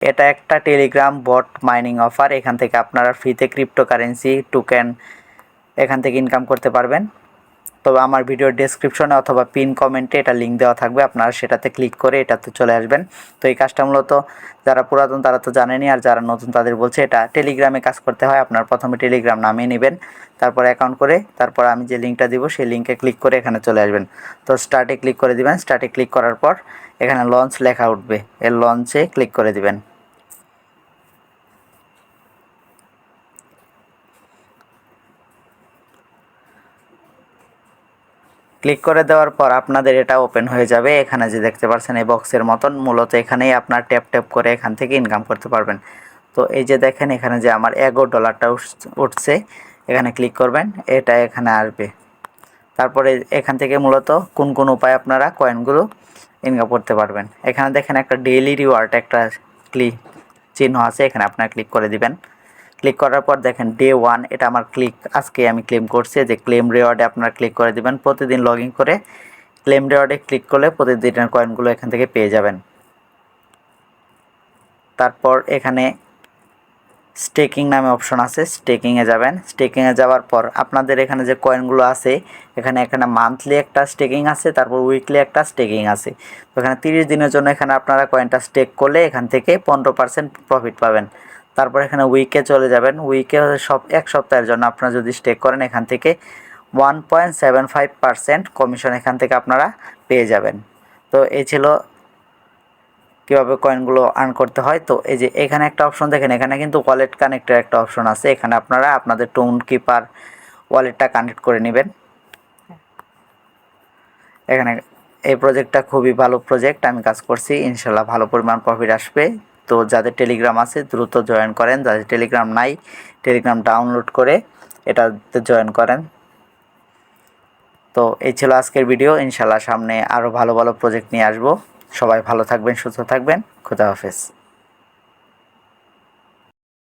এটা একটা টেলিগ্রাম বট mining offer এখান থেকে আপনারা ফ্রিতে ক্রিপ্টোকারেন্সি টোকেন এখান থেকে ইনকাম করতে পারবেন। তবে আমার ভিডিওর ডেসক্রিপশনে অথবা পিন কমেন্টে এটা লিঙ্ক দেওয়া থাকবে, আপনারা সেটাতে ক্লিক করে এটাতে চলে আসবেন। তো এই কাজটা মূলত যারা পুরাতন তারা তো জানেনই, আর যারা নতুন তাদের বলছে এটা টেলিগ্রামে কাজ করতে হয়, আপনার প্রথমে টেলিগ্রাম নামিয়ে নেবেন, তারপর অ্যাকাউন্ট করে, তারপর আমি যে লিঙ্কটা দিব সেই লিঙ্কে ক্লিক করে এখানে চলে আসবেন। তো স্টার্টে ক্লিক করে দিবেন স্টার্টে ক্লিক করার পর এখানে লঞ্চ লেখা উঠবে, এর লঞ্চে ক্লিক করে দিবেন। ক্লিক করে দেওয়ার পর আপনাদের এটা ওপেন হয়ে যাবে। এখানে যে দেখতে পাচ্ছেন এই বক্সের মতন মূলত এখানেই আপনার ট্যাপ ট্যাপ করে এখান থেকে ইনকাম করতে পারবেন। তো এই যে দেখেন, এখানে যে আমার এগারো ডলারটা উঠছে, এখানে ক্লিক করবেন, এটা এখানে আসবে। তারপরে এখান থেকে মূলত কোন কোন উপায় আপনারা কয়েনগুলো ইনকাম করতে পারবেন। এখানে দেখেন একটা ডেইলি রিওয়ার্ড একটা ক্লিক চিহ্ন আছে, এখানে আপনারা ক্লিক করে দিবেন। ক্লিক করার পর দেখেন ডে ওয়ান এটা আমার ক্লিক আজকে আমি ক্লেম করছি যে ক্লেম রেওয়ার্ডে আপনারা ক্লিক করে দিবেন। প্রতিদিন লগ করে ক্লেম রেওয়ার্ডে ক্লিক করলে প্রতিদিনের কয়েনগুলো এখান থেকে পেয়ে যাবেন। তারপর এখানে স্টেকিং নামে অপশন আছে স্টেকিংয়ে যাবেন। স্টেকিংয়ে যাওয়ার পর আপনাদের এখানে যে কয়েনগুলো আছে, এখানে এখানে মান্থলি একটা স্টেকিং আছে, তারপর উইকলি একটা স্টেকিং আছে। তো এখানে তিরিশ দিনের জন্য এখানে আপনারা কয়েনটা স্টেক করলে এখান থেকে পনেরো পার্সেন্ট প্রফিট পাবেন। তারপর এখানে উইকে চলে যাবেন। উইকে সব এক সপ্তাহের জন্য আপনারা যদি স্টেক করেন, এখান থেকে one point seven five percent commission এখান থেকে আপনারা পেয়ে যাবেন। তো এই ছিল কীভাবে কয়েনগুলো আর্ন করতে হয়। তো এই যে এখানে একটা অপশন দেখেন, এখানে কিন্তু ওয়ালেট কানেক্টের একটা অপশন আছে। এখানে আপনারা আপনাদের টোন কিপার ওয়ালেটটা কানেক্ট করে নেবেন। এখানে এই প্রজেক্টটা খুবই ভালো প্রজেক্ট আমি কাজ করছি। ইনশাল্লাহ ভালো পরিমাণ প্রফিট আসবে। তো যাদের টেলিগ্রাম আছে, দ্রুত জয়েন করেন। যাদের টেলিগ্রাম নাই টেলিগ্রাম ডাউনলোড করে এটাতে জয়েন করেন। তো এই ছিল আজকের ভিডিও ইনশাল্লাহ সামনে আরও ভালো ভালো প্রজেক্ট নিয়ে আসব। সবাই ভালো থাকবেন, সুস্থ থাকবেন। খুদা হাফেজ।